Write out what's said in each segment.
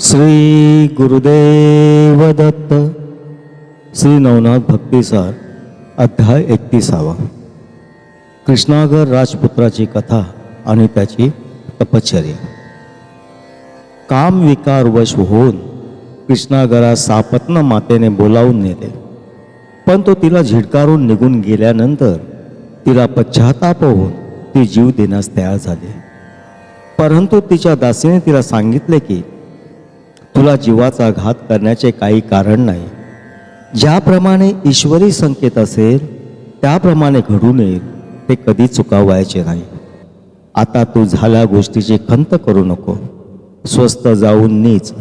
श्री गुरुदेव दत्त श्री नवनाथ भक्तिसार अध्याय एकतीसावा. कृष्णागर राजपुत्राची कथा आणि त्याची तपश्चर्या. काम वश होऊन कृष्णागरा सापत्न मातेने बोलावून नेले. पण तो तिला झिडकारून निघून गेल्यानंतर तिला पश्चाताप होऊन ती जीव देण्यास तयार झाली. परंतु तिच्या दासीने तिला सांगितले की तुला जीवाचा घात करण्याचे काही कारण नाही. ज्याप्रमाणे ईश्वरी संकेत असेल त्याप्रमाणे घडून येईल ते कधी चुकावायचे नाही. आता तू झाल्या गोष्टीची खंत करू नको. स्वस्त जाऊन नीच.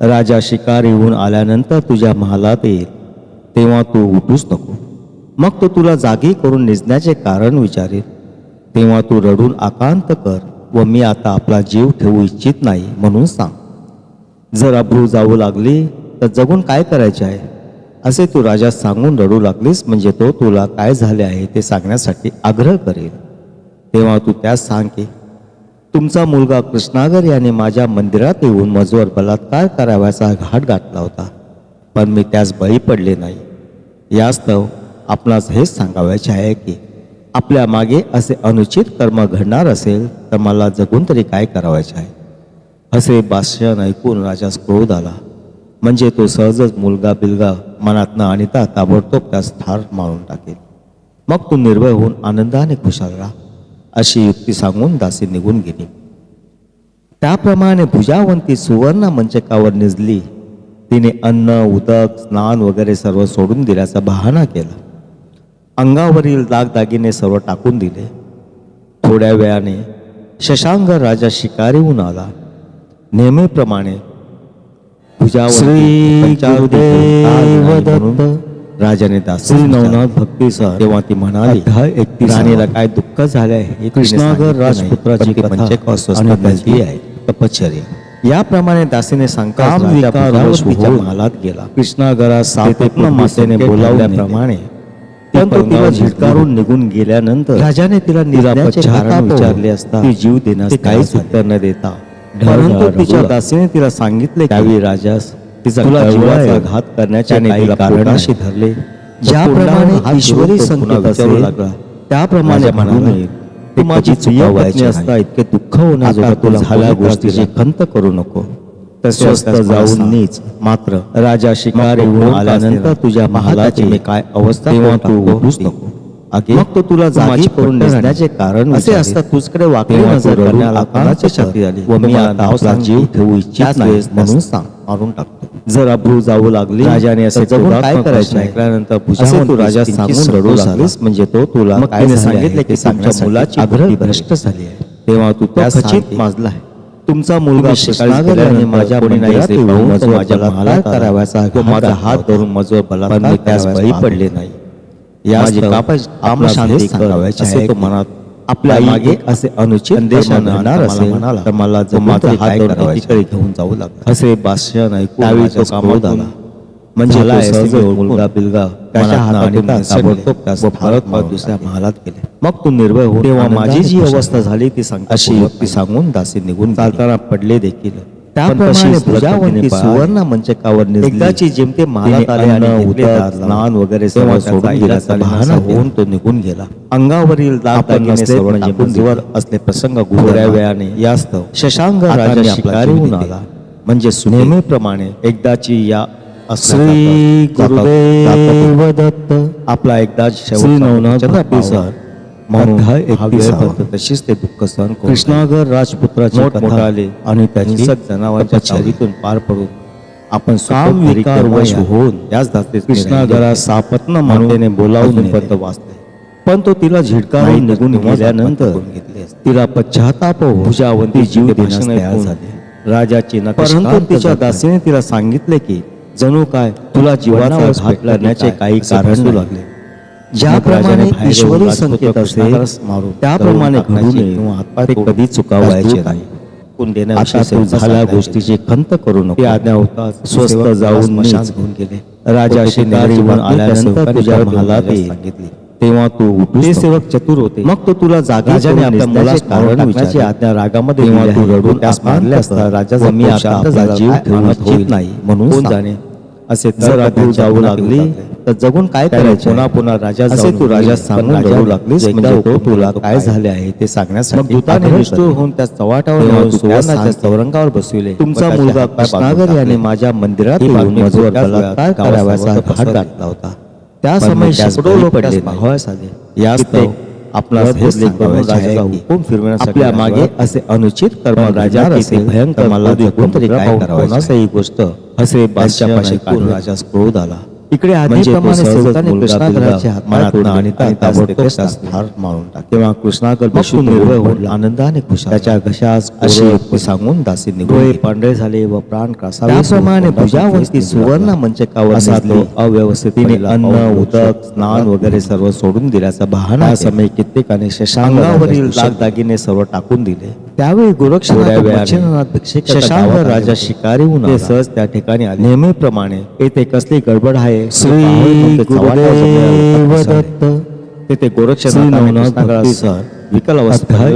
राजा शिकार येऊन आल्यानंतर तुझ्या महालात येईल. तेव्हा तू उठूच नको. मग तो तुला जागी करून निजण्याचे कारण विचारेल. तेव्हा तू रडून आकांत कर व मी आता आपला जीव ठेवू इच्छित नाही म्हणून सांग. जर अब्रू जाऊ लागली तर जगून काय करायचे आहे? असे तू राजा सांगून रडू लागलीस म्हणजे तो तुला काय झाले आहे ते सांगण्यासाठी आग्रह करेल. तेव्हा तू त्यास सांग की तुमचा मुलगा कृष्णागर याने माझ्या मंदिरात येऊन मजवर बलात्कार कराव्याचा घाट घातला होता पण मी त्यास बळी पडले नाही. यास्तव आपणास हेच सांगावयाचे आहे की आपल्या मागे असे अनुचित कर्म घडणार असेल तर मला जगून तरी काय करावायचे आहे? असे भाषण ऐकून राजास क्रोध आला. म्हणजे तो सहजच मुलगा बिलगा मनातनं आणिता ताबडतोब त्यास ठार मारून टाकेल. मग तू निर्भय होऊन आनंदाने खुशाल राहा अशी युक्ती सांगून दासी निघून गेली. त्याप्रमाणे भुजावंती सुवर्ण मंचकावर निजली. तिने अन्न उदक स्नान वगैरे सर्व सोडून दिल्याचा बहाणा केला. अंगावरील दागदागिने सर्व टाकून दिले. थोड्या वेळाने शशांक राजा शिकारीहून आला. नेहमीप्रमाणे श्री राजाने दास श्री नवनाथ भक्तीसह तेव्हा ती म्हणाली राणीला काय दुःख झाले आहे कृष्णागर राजपुत्राची आहे तपश्चर्या. याप्रमाणे दासीने सांगताच राजा महालात गेला. कृष्णागरा सातत्न मातेने बोलावल्याप्रमाणे तिला झिडकारून निघून गेल्यानंतर राजाने तिला निरापचे कारण विचारले असता ती जीव देण्यास काहीच उत्तर न देता परंतु तिच्या दासीने तिला सांगितले त्यावेळी राजास तिचा तुला जीवाचा घात करण्याच्या काही कारणाशी धरले. ज्याप्रमाणे ईश्वरी संकेत असेल त्याप्रमाणे म्हणाला तू माझी चुकावायची असता इतके दुःख होण्याजोगा तुला झाल्या गोष्टीची खंत करू नको. तर स्वस्त जाऊन नीच. मात्र राजा शिकार येऊन आल्यानंतर तुझ्या महालाची काय अवस्था तेव्हा तू उठूच नको. मग तो तुला जागी करून नेसण्याचे कारण असे असता तुझकडे वाकडी नजर करण्याला छाती आली? व मी आता जीव ठेवू इच्छित नाही म्हणून सांग मारून टाकतो. जर अब्रू जाऊ लागली राजाने असे काय करायचे? ऐकल्यानंतर तू राजा सांगून रडू लागलीस म्हणजे तो तुला काय सांगितले की सांगच्या मुलाची आग्रह भ्रष्ट झाली आहे. तेव्हा तू त्या खचित माजला आहे तुमचा मुलगा आणि माझ्या मुलीनाही माझ्या बलात्कार कराव्याचा माझा हात धरून मजवर बलात्कार त्यास बळी पडले नाही. या आपण शांती सांगावयाचे असे तो मनात आपल्या मागे असे अनुचित संदेश आणणार असेल म्हणाला तर मला जर माझा हात धरून तिकडे घेऊन जाऊ लागला असे भाषण ऐकून त्यावेळी तो कामात आला म्हणजे मुलगा बिलगा दुसऱ्या महालात गेले. मग तू निर्भय हो तेव्हा माझी जी अवस्था झाली ती सांग अशी सांगून दासी निघून चालताना पडले देखील. त्याप्रमाणे भुजावंती सुवर्ण मंचकावर एकदाची जेमते महालात आले आणि स्नान वगैरे सर्व सोडून बहाणा होऊन तो निघून गेला. अंगावरील दागिने सर्व जिंकून असले प्रसंग गुरुऱ्या वेळाने यास्तव शशांक राजा शिकारीहून आला. म्हणजे नेहमीप्रमाणे एकदाची या श्री गुरुदेव दत्त. आपला एकदा श्री नवनाथ भक्तीसर तशीच ते दुःख सहन कृष्णागर राजपुत्राची कथा आले आणि त्याची जनावरांच्या चारीतून पार पडून आपण काम विकार वश होऊन याच दाते कृष्णागरा सापत्न मातेने बोलावून पद वाचले. पण तो तिला झिडकारून निघून गेल्यानंतर तिला पश्चाताप भुजावंती जीव झाले. राजाची परंतु तिच्या दासीने तिला सांगितले की जणू काय तुला जीवाचा घात करण्याचे काही कारण लागले. ज्याप्रमाणे ईश्वरी संकेत असेल त्याप्रमाणे घडून येईल ते कधी चुकावायचे नाही. गोष्टीची खंत करू नको. आज्ञा होता स्वस्त जाऊन घेऊन गेले. राजा आल्यानंतर तुझ्या सांगितली. तेव्हा तू उठूस ते सेवक चतुर होते. मग तो तुला जागा राजाने आपल्या मुलास कारण विचारण्याची आज्ञा रागामध्ये तेव्हा तू रडून त्यास मारले असता. राजा मी आता जीव ठेवणं होईल नाही म्हणून जाणे? असे जर जाऊ लागली तर जगून काय करायचे? पुन्हा पुन्हा राजा असे तू राजा सांगून रडू लागलीस म्हणजे तुला काय झाले आहे ते सांगण्यासाठी दूताने निष्ठुर होऊन त्या चव्हाटावर सुवर्णाच्या चौरंगावर बसविले. तुमचा मुलगा कृष्णागर याने माझ्या मंदिरात येऊन मजवर बलात्कार घाट घातला होता त्या समय शेकडो लोक पाहावयास आले याच आपला हे हुकूम फिरवण्यासाठी आपल्या मागे असे अनुचित कर्म राजा असे भयंकर मला जगून तरी काय करावं ही गोष्ट असे बादशाह ऐकून राजास क्रोध आला. इकडे आधीप्रमाणे सेवकाने कृष्णागराचे हात आणि ताबडतोब मारून तेव्हा बसून निर्भय होऊन आनंदाने खुश त्याच्या घशास सांगून दासी डोळे पांढरे झाले व प्राण कासावे त्याप्रमाणे भुजावरती सुवर्ण मंचकावर साधले. अव्यवस्थितीने अन्न उदक स्नान वगैरे सर्व सोडून दिल्याचा बहाणा समय कित्येकाने शशांगावरील दागदागिने सर्व टाकून दिले. त्यावेळी गोरक्षनाथ राजा शिकारीहून ते सहज त्या ठिकाणी नेहमीप्रमाणे येथे कसली गडबड आहे? श्री गुरुदेव दत्त तेथे गोरक्षनाथ विकल अवस्था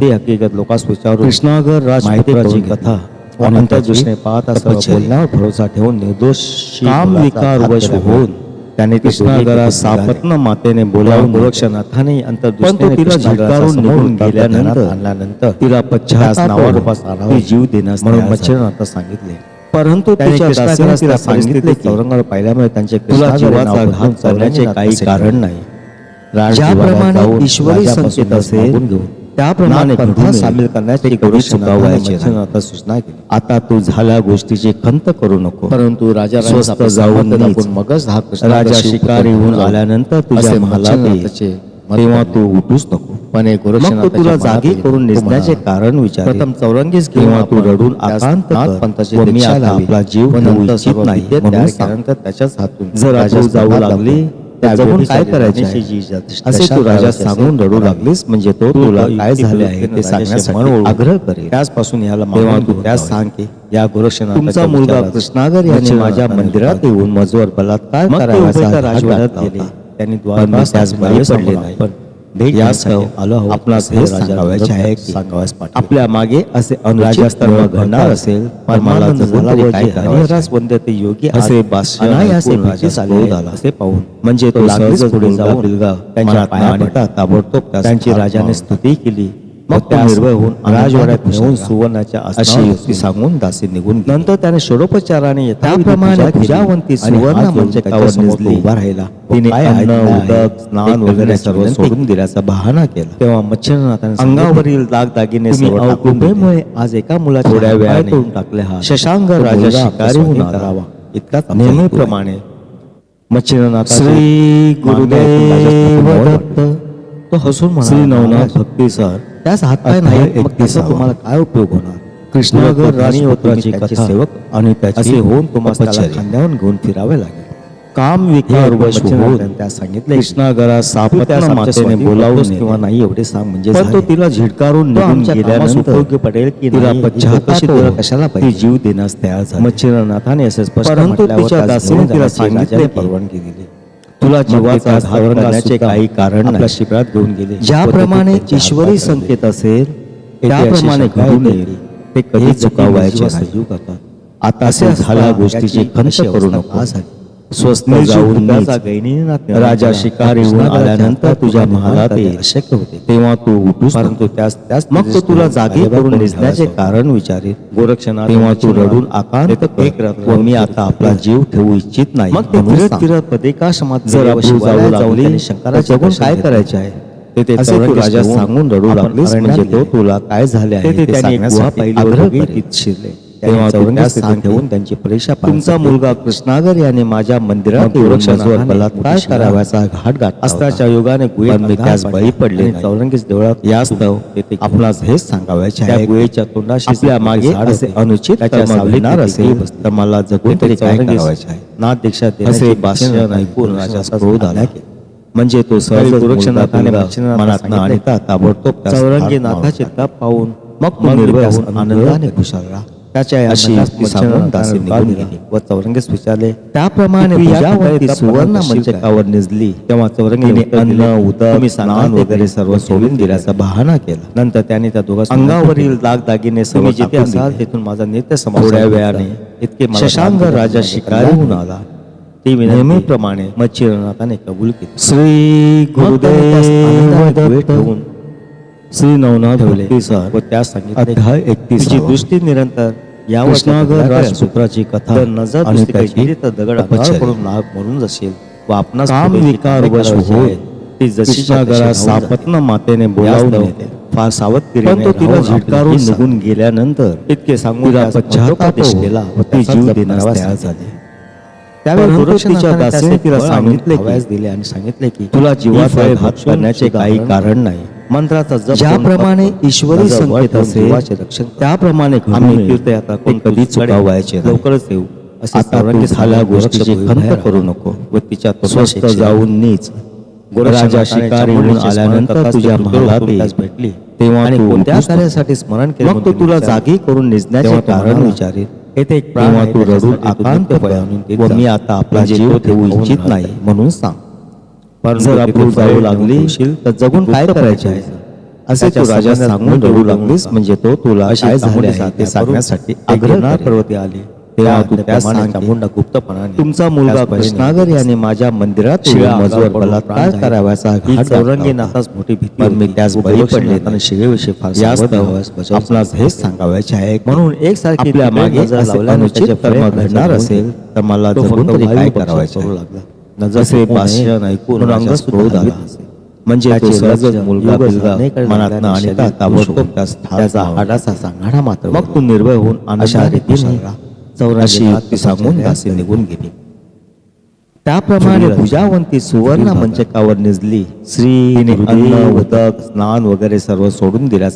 ते हकीकत लोकांस कृष्णागर राजमाहितीची कथा. अनंत दृष्टीने पाहत असं बोलण्यावर भरोसा ठेवून निर्दोष काम विकार वश होऊन त्याने कृष्णागरा सापत्न मातेने बोलावून गोरक्षनाथाने अंतर्दृष्टीने तिला झिडकारून निघून गेल्यानंतर आणल्यानंतर तिला पश्चाताप ती जीव देण्यास म्हणून मच्छरनाथ सांगितले. परंतु तिच्या सांगितले की चौरंगावर पाहिल्यामुळे त्यांचे तुला जीवाचा घात करण्याचे काही कारण नाही. ज्याप्रमाणे ईश्वरी संकेत असेल त्याप्रमाणे सामील करण्याची गौरी चुकावायची आता सूचना केली. आता तू झाल्या गोष्टीची खंत करू नको. परंतु राजा स्वस्त जाऊन. मगच हा राजा शिकारी होऊन आल्यानंतर तुझ्या महालात तेव्हा तू उठूच नको. पण एक तुला जागी करून निघण्याचे कारण विचार. प्रथम चौरंगीच किंवा तू रडून आकांत पंथाची मी आता आपला जीव नाही. म्हणून त्याच्याच हातून जर राजा जाऊ लागली काय करायचे असे तू राजा सांगून रडू लागलीस म्हणजे तो तुला काय झाले आहे ते सांगण्यासाठी आग्रह करेल. त्याचपासून याला तेव्हा तू त्यास सांग की या गोरक्षनाथ तुमचा मुलगा कृष्णागर याने माझ्या मंदिरात येऊन मजवर बलात्कार करायचा राजवाड्यात गेले. त्यांनी आलो आपणास हे सांगावयाचे आहे आपल्या मागे असे अनुचित घडणार असेल परमानंद झाला हरिहरास योगी असे आला असे पाहून म्हणजे तो लागलीच पुढे जाऊन त्यांच्या ताबडतोब त्यांची राजाने स्तुती केली. मग निर्भय होऊन राजवाड्यात नेऊन सुवर्णाच्या अशी युक्ती सांगून दासी निघून नंतर त्याने षोडोपचाराने त्याप्रमाणे पूजावंती सुवर्ण निजली उभा राहिला. तिने अन्न उदक स्नान वगैरे सर्व सोडून दिल्याचा बहाणा केला. तेव्हा मच्छरनाथाने अंगावरील दागदागिने कृपेमुळे आज एका मुलाच्या थोड्या वेळाने तोडून टाकले हा शशांक राजा शिकारी होऊन आला इतकाच नेहमीप्रमाणे मच्छिंद्रनाथ श्री गुरुदेव तो हसून श्री नवनाथ भक्ती सर त्यास हातपाय नाही मग त्याचा तुम्हाला काय उपयोग होणार? कृष्णागर राजपुत्राची कथा. सेवक आणि त्याचे होऊन तुम्हाला त्याला खांद्यावरून घेऊन फिरावे लागेल. काम त्या सांगितले कृष्णागरा सापत्या मातेने बोलावून किंवा नाही एवढे सांग म्हणजे तो तिला झिडकारून निघून गेल्यानंतर पडेल की तिला पश्चाताप कशाला पाहिजे? जीव देण्यास तयार झाला. मच्छिंद्रनाथाने असे स्पष्ट परंतु तिच्या दासीने तिला सांगितले परवानगी दिली. तुला जीवाचा घावर करण्याचे काही कारण आपल्या शिबिरात घेऊन गेले. ज्याप्रमाणे ईश्वरी संकेत असेल त्याप्रमाणे घडून येईल ते कधी चुकावायचे आता असे झाल्या गोष्टीची खंत करू नको. स्वस्त जाऊन राजा शिकारी होऊन आल्यानंतर तुझ्या महालात अशक्य होते. तेव्हा तू उठूस परंतु त्यास त्यास मग तो तुला जागी करून निघण्याचे कारण विचारेल. गोरक्षनाथ तेव्हा तू रडून आकांत व मी आता आपला जीव ठेवू इच्छित नाही. मग ते फिरत फिरत पदेकाश्रमात जर आपण जाऊ लागली. शंकराच्या काय करायचे आहे? तेथे राजा सांगून रडू लागलीस. म्हणजे तो तुला काय झाले आहे ते आग्रह करीत शिरले. तेव्हा स्थान ठेवून त्यांची परीक्षा तुमचा मुलगा कृष्णागर याने माझ्या मंदिरात बलात्कार कराव्याचा घाट घात अस्त्राच्या युगाने त्यास बळी पडले चौरंगीच देवळात यास्तव आपणास हेच सांगावयाचे गुहेच्या तोंडाशी आपल्या मागे असे अनुचित तर मला जगून तरी काय करावयाचे आहे. नाथ दीक्षा असे भाषण ऐकून राजाचा क्रोध आला. म्हणजे तो सहज गोरक्षनाथाने मनात आणता ताबडतोब चौरंगी नाथाचे तप पाहून मग होऊन आनंदाने खुशाल राहा. त्याच्या या अशी मनात युक्ती मच्छर सांगून दासी निघून निघून गेली. व चौरंगीस विचारले त्याप्रमाणे या सुवर्ण मंचकावर निजली. तेव्हा चौरंगीने अन्न उदक स्नान वगैरे सर्व सोडून दिल्याचा बहाणा केला. नंतर त्याने त्या दोघा अंगावरील दागदागिने तुम्ही जिथे असाल तिथून माझा नित्य थोड्या वेळाने इतके शशांक राजा शिकारीहून आला. ती नेहमीप्रमाणे मच्छिरनाथाने कबूल केली. श्री गुरुदेव दत्त श्री नवनाथ ठेवले भक्तीसार व त्या सांगितले अध्याय एकतीस तुझी दृष्टी निरंतर कृष्णागर राजपुत्राची कथा नजर आणि त्याची दगड. पडून नाग मरून जाशील. व आपणास काम विकार वश ती जशी कृष्णागरा सापत्न मातेने बोलावून नेते. फार सावधगिरी पण तो तिला झिटकारून निघून गेल्यानंतर इतके सांगून तिला पश्चाताप पश्चाताप केला व ती जीव देण्यास तयार झाली. त्यावेळी तिच्या दासीने तिला सांगितले दिले आणि सांगितले की तुला ही जीवाचा घात करण्याचे काही कारण नाही. मंत्राचा जप ज्याप्रमाणे ईश्वरी संकेत असेल. त्याप्रमाणे आम्ही. तीर्थयात्रा कोण कधी तुझकडे चुकावायचे नाही. लवकरच येऊ आता गोरक्षक खंत करू. नको. व तिच्या स्वस्त जाऊन नीच राजा चामुंडेचे स्मरण आल्यानंतर तुझ्या महालात. भेटली तेव्हा आणि कोणत्या. कार्यासाठी स्मरण केले मग तो म्हणून तुला. जागी करून निजण्याचे कारण विचारेल येथे एक प्राण तू रडून आकांत नित्य पळ आणून देत व जा. मी आता आपला म्हणजे जीव ठेवू इच्छित नाही. म्हणून सांग जर आपण जाऊ लागली तर जगून काय करायचे आहे. असे तू राजा सांगून रडू लागलीस म्हणजे तो तुला काय झाले ते सांगण्यासाठी आग्रह. पर्वती आली तेव्हा तू त्या त्यास प्रमाणे सांग की, चामुंडा गुप्तपणाने तुमचा मुलगा कृष्णागर. याने माझ्या मंदिरात मजवर बलात्कार. कराव्याचा ही चौरंगी. नाथास मोठी भीती पण मी. त्यास बळी पडले नाही. शिवेविषयी फार बजावून आपणास. हेच सांगावायचे आहे म्हणून आपल्या तिकडे मागे लावल्याने कर्म घडणार असेल तर मला जगून तरी काय वायू करावायचे? लागला जसे भाषण ऐकून क्रोध आला. म्हणजे तो सहजच मुलगा बिलगा लागल्याने आणि ताबडतोब त्याचा. हाडाचा सांगाडा मात्र मग तू निर्भय होऊन अशा रीतीने नाथ युक्ती सांगून दासी निघून गेली. त्याप्रमाणे पूजावंती सुवर्ण मंचकावर निजली. श्री अन्न उदक स्नान वगैरे सर्व सोडून दिल्यास